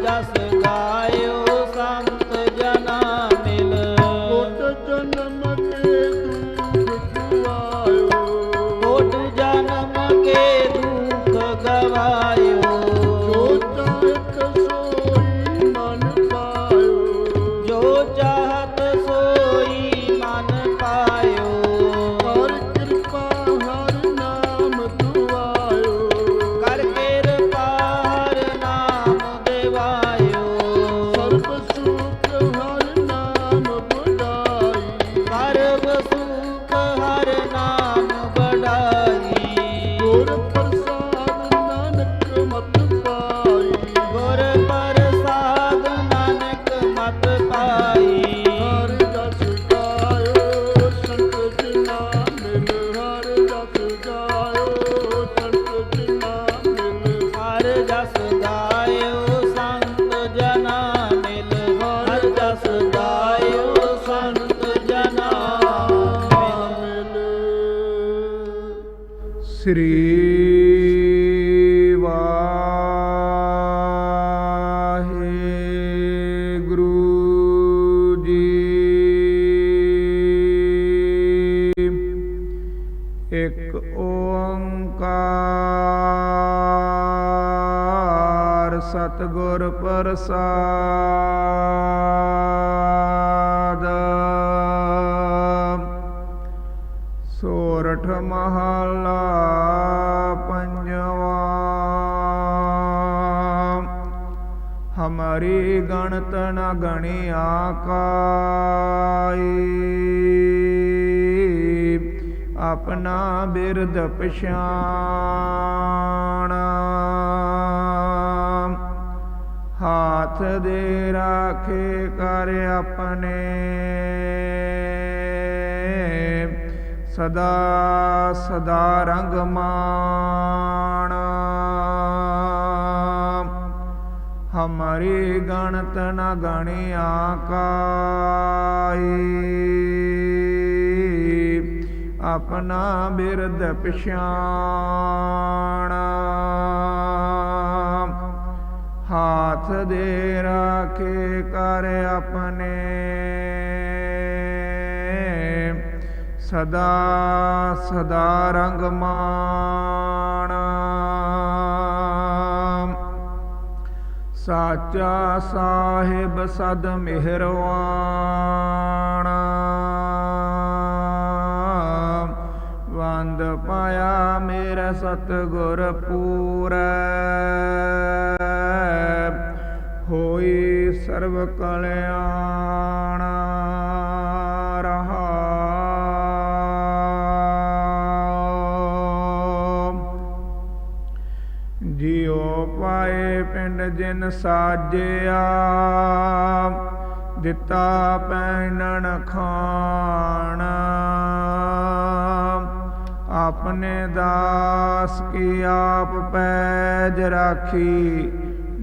जस ਸ੍ਰੀ ਸਤਿਗੁਰ ਪ੍ਰਸਾਦ। ਸੋਰਠ ਮਹਲਾ ਪੰਜਵਾ। ਹਮਾਰੀ ਗਣਤ ਨ ਗਣਿਆ ਕਾਈ। ਆਪਣਾ ਬਿਰਦ ਪਛਾਣ। ਹੱਥ ਦੇ ਰਾਖੇ ਕਰ ਆਪਣੇ। ਸਦਾ ਸਦਾ ਰੰਗ ਮਾਣ। ਹਮਾਰੀ ਗਣਤ ਨ ਗਣਿਆ ਕਾਈ ਆਪਣਾ ਬਿਰਦ ਪਛਾਣ। ਹਾਥ ਦੇ ਰਾਖੇ ਕਰ ਆਪਣੇ ਸਦਾ ਸਦਾ ਰੰਗ ਮਾਣ ਸਾਚਾ ਸਾਹਿਬ ਸਦ ਮਿਹਰਵਾਨ ਵੰਦ ਪਾਇਆ ਮੇਰਾ ਸਤਿਗੁਰ ਪੂਰੈ ਹੋਈ ਸਰਬ ਕਲਿਆਣ ਰਹਾ। ਜਿਉ ਪਾਏ ਪਿੰਡ ਜਿਨ ਸਾਜਿਆ, ਦਿੱਤਾ ਪੈਣਨ ਖਾਣ। ਆਪਣੇ ਦਾਸ ਕੀ ਆਪ ਪੈਜ ਰਾਖੀ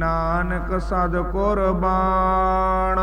ਨਾਨਕ ਸਦ ਕੁਰਬਾਨ।